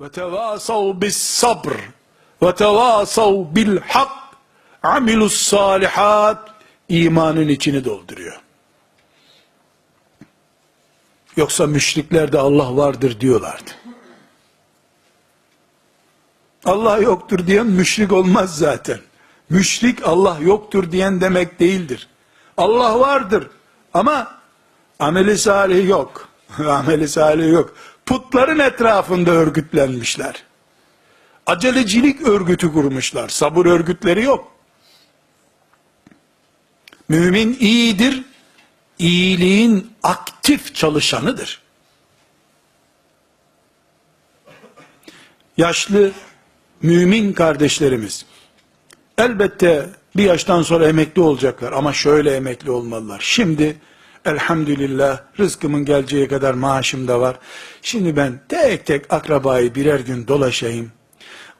ve tevasav bis sabr ve tevasav bil hak amilus salihat imanın içini dolduruyor. Yoksa müşrikler de Allah vardır diyorlardı. Allah yoktur diyen müşrik olmaz zaten. Müşrik Allah yoktur diyen demek değildir. Allah vardır ama ameli salih yok. ameli salih yok. Putların etrafında örgütlenmişler. Acelecilik örgütü kurmuşlar. Sabır örgütleri yok. Mümin iyidir. İyiliğin aktif çalışanıdır. Yaşlı mümin kardeşlerimiz elbette bir yaştan sonra emekli olacaklar ama şöyle emekli olmalılar. Şimdi elhamdülillah rızkımın geleceği kadar maaşım da var. Şimdi ben tek tek akrabayı birer gün dolaşayım.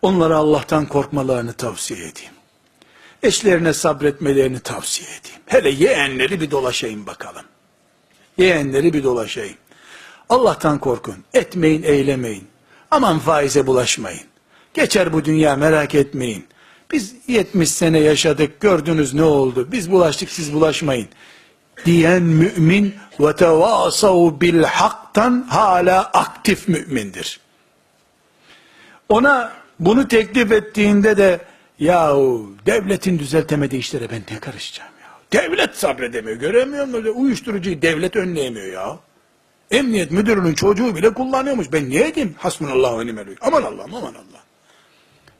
Onlara Allah'tan korkmalarını tavsiye edeyim. Eşlerine sabretmelerini tavsiye edeyim. Hele yeğenleri bir dolaşayım bakalım. Yeğenleri bir dolaşayım. Allah'tan korkun. Etmeyin, eylemeyin. Aman faize bulaşmayın. Geçer bu dünya merak etmeyin. Biz 70 sene yaşadık gördünüz ne oldu? Biz bulaştık siz bulaşmayın. Diyen mümin ve tevasav bil haktan hala aktif mümindir. Ona bunu teklif ettiğinde de yahu devletin düzeltemediği işlere ben ne karışacağım ya? Devlet sabredemiyor. Göremiyor? Öyle uyuşturucuyu devlet önleyemiyor ya. Emniyet müdürünün çocuğu bile kullanıyormuş. Ben niye edeyim? Hasbunallahu ve nimel. Aman Allah'ım aman Allah.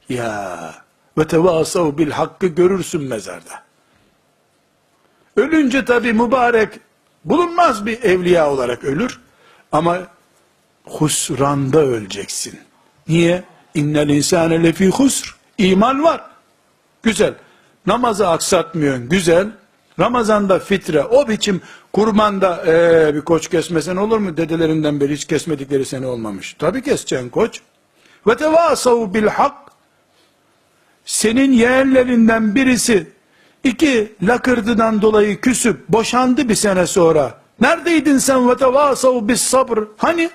Ya ve tevasav bil hakkı görürsün mezarda. Ölünce tabi mübarek bulunmaz bir evliya olarak ölür. Ama husranda öleceksin. Niye? İnnel insane lefi husr. İman var. Güzel. Namazı aksatmıyorsun. Güzel. Ramazanda fitre, o biçim kurmanda ee, bir koç kesmesen olur mu? Dedelerinden beri hiç kesmedikleri sene olmamış. Tabi keseceksin koç. Ve tevasav bil hak. Senin yeğenlerinden birisi iki lakırdıdan dolayı küsüp boşandı bir sene sonra. Neredeydin sen ve tevasav bis sabr? Hani?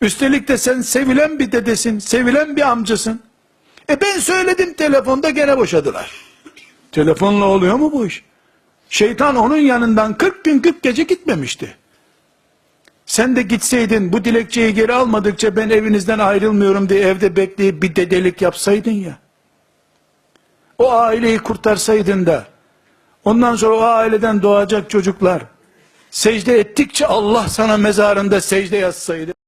Üstelik de sen sevilen bir dedesin, sevilen bir amcasın. E ben söyledim telefonda gene boşadılar. Telefonla oluyor mu bu iş? Şeytan onun yanından 40 gün 40 gece gitmemişti. Sen de gitseydin bu dilekçeyi geri almadıkça ben evinizden ayrılmıyorum diye evde bekleyip bir dedelik yapsaydın ya. O aileyi kurtarsaydın da ondan sonra o aileden doğacak çocuklar secde ettikçe Allah sana mezarında secde yazsaydı